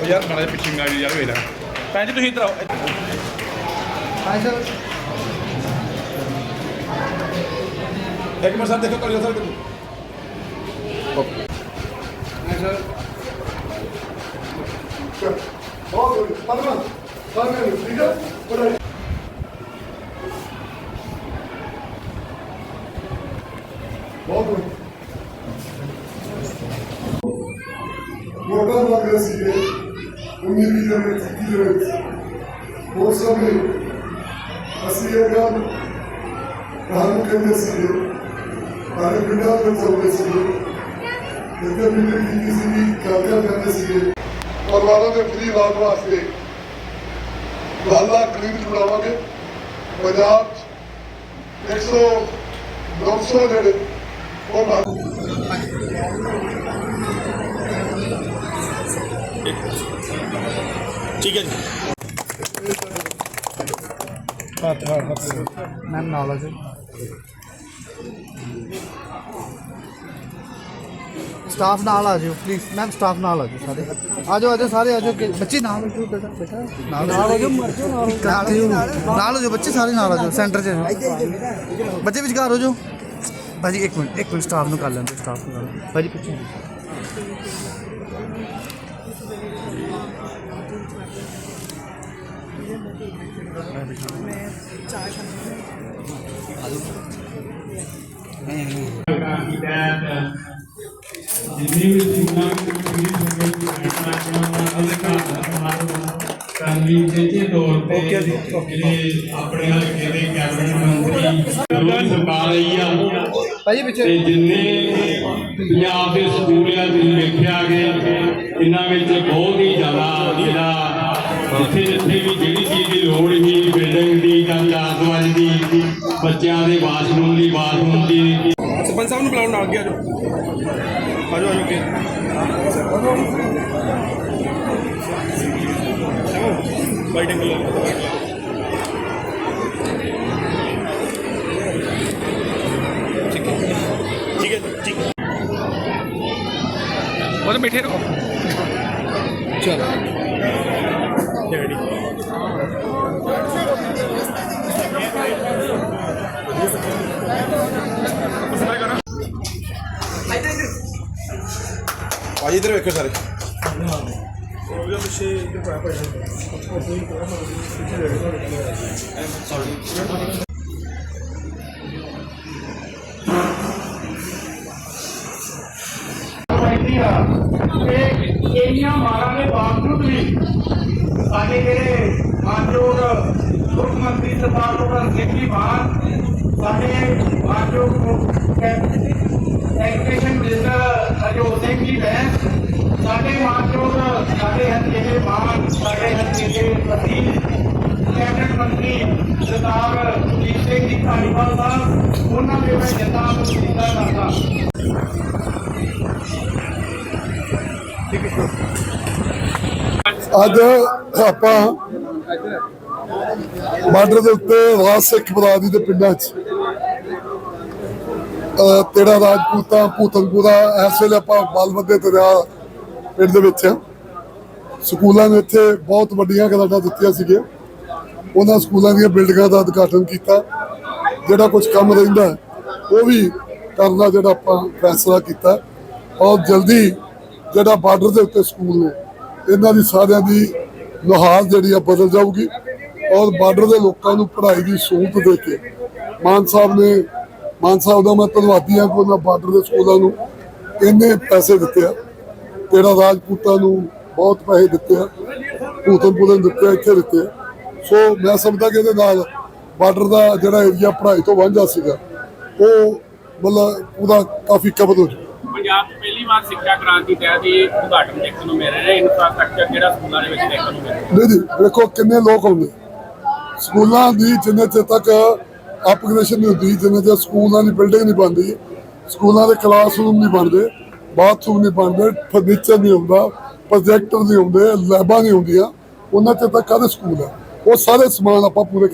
ਉਹ ਯਾਰ ਮਾੜਾ ਜਿਹਾ ਪਿੱਛੇ ਆ ਯਾਰ ਵੇਖ ਲੈ। ਭੈਣ ਜੀ ਤੁਸੀਂ ਇੱਧਰ ਆਓ। ਹਾਂ ਸਰ ਇੱਕ ਮਿੰਟ ਸਰ ਦੇਖੋ ਕਰਿਓ ਸਰ ਦੇਖੋ। ਬਹੁਤ ਵਧੀਆ ਪਰਮਾ ਸਾਰੇ ਠੀਕ ਹੈ ਪੜਾਈ ਬਹੁਤ ਦੇ ਵਿੱਚ ਕੀ ਦੇ ਵਿੱਚ ਉਹ ਸਭ ਨੇ ਅਸੀਂ ਇਹ ਗੱਲ ਕਹਾਣੀ ਕਹਿੰਦੇ ਸੀ ਸਾਰੇ ਪਿੰਡਾਂ ਵਿੱਚ ਚੱਲਦੇ ਸੀ ਇੱਥੇ ਵੀ ਕੀਤੀ ਸੀ ਗੱਲ ਕਰਦੇ ਸੀ ਪਰਿਵਾਰਾਂ ਦੇ ਫ੍ਰੀ ਇਲਾਜ ਵਾਸਤੇ ਲਾਲਾ ਕਲੀਨਿਕ ਬਣਾਵਾਂਗੇ ਪੰਜਾਬ 'ਚ 100 900 ਜਿਹੜੇ ਉਹ ਠੀਕ ਹੈ ਜੀ। ਮੈਮ ਨਾਲ ਆ ਜਾਓ ਸਟਾਫ ਨਾਲ ਆ ਜਾਓ ਪਲੀਜ਼ ਮੈਮ ਸਟਾਫ ਨਾਲ ਆ ਜਾਓ ਸਾਰੇ। ਆ ਜਾਓ ਆ ਜਾਓ ਸਾਰੇ, ਆ ਜਾਓ। ਕਿ- ਬੱਚੇ ਨਾਲ ਆ ਜਾਓ, ਬੇਟਾ ਬੇਟਾ। ਨਾਲ ਆ ਜਾਓ ਨਾਲ ਨਾਲ ਜਾਓ, ਬੱਚੇ ਸਾਰੇ ਨਾਲ ਆ ਜਾਓ ਸੈਂਟਰ 'ਚ। ਆ ਜਾਓ। ਬੱਚੇ ਵਿਚਕਾਰ ਹੋ ਜਾਓ। ਭਾਜੀ, ਇੱਕ ਮਿੰਟ ਇੱਕ ਮਿੰਟ ਸਟਾਫ ਨੂੰ ਕਰ ਲੈਂਦੇ ਸਟਾਫ ਨੂੰ ਕਰ ਲੈਂਦੇ। ਭਾਜੀ, ਪਿੱਛੇ। ਜਿੰਨੀ ਵੀ ਸੀਮਾਂ ਕੁੜੀ ਸੰਗਤ ਦੀ ਤੌਰ ਤੇ ਜਿਹੜੇ ਆਪਣੇ ਹਲਕੇ ਦੇ ਕੈਬਨਿਟ ਮੰਤਰੀ ਰੋਜ਼ ਸੁਕਾ ਆ ਭਾਜੀ ਪਿੱਛੇ। ਤੇ ਜਿੰਨੇ ਪੰਜਾਬ ਦੇ ਸਕੂਲ ਆ, ਤੁਸੀਂ ਵੇਖਿਆ ਕਿ ਇਹਨਾਂ ਵਿੱਚ ਬਹੁਤ ਹੀ ਜ਼ਿਆਦਾ ਜਿਹੜਾ ਜਿੱਥੇ ਜਿੱਥੇ ਵੀ ਜਿਹੜੀ ਚੀਜ਼ ਦੀ ਲੋੜ ਸੀ ਬਿਲਡਿੰਗ ਦੀ ਜਾਂ ਚਾਰ ਦੀਵਾਰੀ ਦੀ ਬੱਚਿਆਂ ਦੇ ਵਾਸ਼ਰੂਮ ਦੀ ਬਾਥਰੂਮ ਦੀ। ਸਰਪੰਚ ਸਾਹਿਬ ਨੂੰ ਬੁਲਾਓ ਨਾਲ ਗਿਆ ਜੋ ਆਜੋ ਆਜੋ ਕੇ ਬਾਈਟਿੰਗ ਲਓ ਠੀਕ ਹੈ। ਠੀਕ ਹੈ ਠੀਕ ਹੈ। ਉਹਦੇ ਬੈਠੇ ਰਹੋ। ਚਲੋ। ਡੈਡੀ ਭਾਜੀ ਇਧਰ ਵੇਖੋ ਸਾਰੇ। ਤੇ ਇੰਨੀਆਂ ਮਾਰਾਂ ਦੇ ਬਾਵਜੂਦ ਵੀ आगे मेरे मानयोग मुख्यमंत्री सरदार लोकन सिंह जी मान साढ़े मानयोग एजुकेशन मिनिस्टर हरजोत सिंह जी बहन साढ़े मानयोग साढ़े हल्के के मान साढ़े हल्के के वकील कैबिनेट मंत्री सरदार सुजीत सिंह जी धारीवाल साहब उन्होंने मैं जनता को चिंता करता ठीक है। ਅੱਜ ਆਪਾਂ ਬਾਰਡਰ ਦੇ ਉੱਤੇ ਰਾਜ ਸਿੱਖ ਬਰਾਦਰੀ ਦੇ ਪਿੰਡਾਂ 'ਚ ਤੇਰਾ ਰਾਜਪੂਤਾਂ ਭੂਤਨਪੁਰਾ ਇਸ ਵੇਲੇ ਆਪਾਂ ਬਲਵੱਦੇ ਦਰਿਆ ਪਿੰਡ ਦੇ ਵਿੱਚ ਸਕੂਲਾਂ ਨੇ ਇੱਥੇ ਬਹੁਤ ਵੱਡੀਆਂ ਗ੍ਰਾਂਟਾਂ ਦਿੱਤੀਆਂ ਸੀਗੀਆਂ। ਉਹਨਾਂ ਸਕੂਲਾਂ ਦੀਆਂ ਬਿਲਡਿੰਗਾਂ ਦਾ ਉਦਘਾਟਨ ਕੀਤਾ। ਜਿਹੜਾ ਕੁਝ ਕੰਮ ਰਹਿੰਦਾ ਉਹ ਵੀ ਕਰਨ ਦਾ ਜਿਹੜਾ ਆਪਾਂ ਫੈਸਲਾ ਕੀਤਾ। ਔਰ ਜਲਦੀ ਜਿਹੜਾ ਬਾਰਡਰ ਦੇ ਉੱਤੇ ਸਕੂਲ ਨੇ ਇਹਨਾਂ ਦੀ ਸਾਰਿਆਂ ਦੀ ਲੁਹਾਰ ਜਿਹੜੀ ਆ ਬਦਲ ਜਾਊਗੀ ਔਰ ਬਾਰਡਰ ਦੇ ਲੋਕਾਂ ਨੂੰ ਪੜ੍ਹਾਈ ਦੀ ਸਹੂਲਤ ਦੇ ਕੇ ਮਾਨ ਸਾਹਿਬ ਨੇ, ਮਾਨ ਸਾਹਿਬ ਦਾ ਮੈਂ ਧੰਨਵਾਦੀ ਹਾਂ ਕਿ ਉਹਨਾਂ ਬਾਰਡਰ ਦੇ ਸਕੂਲਾਂ ਨੂੰ ਇੰਨੇ ਪੈਸੇ ਦਿੱਤੇ ਆ ਤੇਰਾ ਰਾਜਪੂਤਾਂ ਨੂੰ ਬਹੁਤ ਪੈਸੇ ਦਿੱਤੇ ਆ, ਭੂਤਨ ਨੂੰ ਦਿੱਤੇ ਇੱਥੇ ਦਿੱਤੇ ਆ। ਸੋ ਮੈਂ ਸਮਝਦਾ ਕਿ ਇਹਦੇ ਨਾਲ ਬਾਰਡਰ ਦਾ ਜਿਹੜਾ ਏਰੀਆ ਪੜ੍ਹਾਈ ਤੋਂ ਵਾਂਝਾ ਸੀਗਾ, ਉਹ ਮਤਲਬ ਉਹਦਾ ਕਾਫੀ ਕਬਰ ਹੋ ਜਾਊ ਪੰਜਾਬ 'ਚ ਪਹਿਲੀ ਵਾਰ ਸਿੱਖਿਆ ਕ੍ਰਾਂਤੀ ਤਹਿਤ ਇਹ ਉਦਘਾਟਨ ਦੇਖਣ ਨੂੰ ਮਿਲ ਰਿਹਾ ਹੈ ਇਨਫਰਾਸਟ੍ਰਕਚਰ ਜਿਹੜਾ ਸਕੂਲਾਂ ਦੇ ਵਿੱਚ ਦੇਖਣ ਨੂੰ ਮਿਲ ਰਿਹਾ। ਨਹੀਂ ਨਹੀਂ ਵੇਖੋ ਕਿੰਨੇ ਲੋਕ ਆਉਂਦੇ। ਸਕੂਲਾਂ ਦੀ ਜਿੰਨੇ ਚਿਰ ਤੱਕ ਅਪਗ੍ਰੇਡੇਸ਼ਨ ਨਹੀਂ ਹੁੰਦੀ, ਜਿੰਨੇ ਚਿਰ ਸਕੂਲਾਂ ਦੀ ਬਿਲਡਿੰਗ ਨਹੀਂ ਬਣਦੀ, ਸਕੂਲਾਂ ਦੇ ਕਲਾਸਰੂਮ ਨਹੀਂ ਬਣਦੇ ਬਾਥਰੂਮ ਨਹੀਂ ਬਣਦੇ ਫਰਨੀਚਰ ਨਹੀਂ ਹੁੰਦਾ ਪ੍ਰੋਜੈਕਟਰ ਨਹੀਂ ਹੁੰਦੇ ਲੈਬਾਂ ਨਹੀਂ ਹੁੰਦੀਆਂ, ਉਹਨਾਂ ਚਿਰ ਤੱਕ ਕਾਹਦੇ ਸਕੂਲ ਆ? ਉਹ ਸਾਰੇ ਸਮਾਨ ਆਪਾਂ ਪੂਰੇ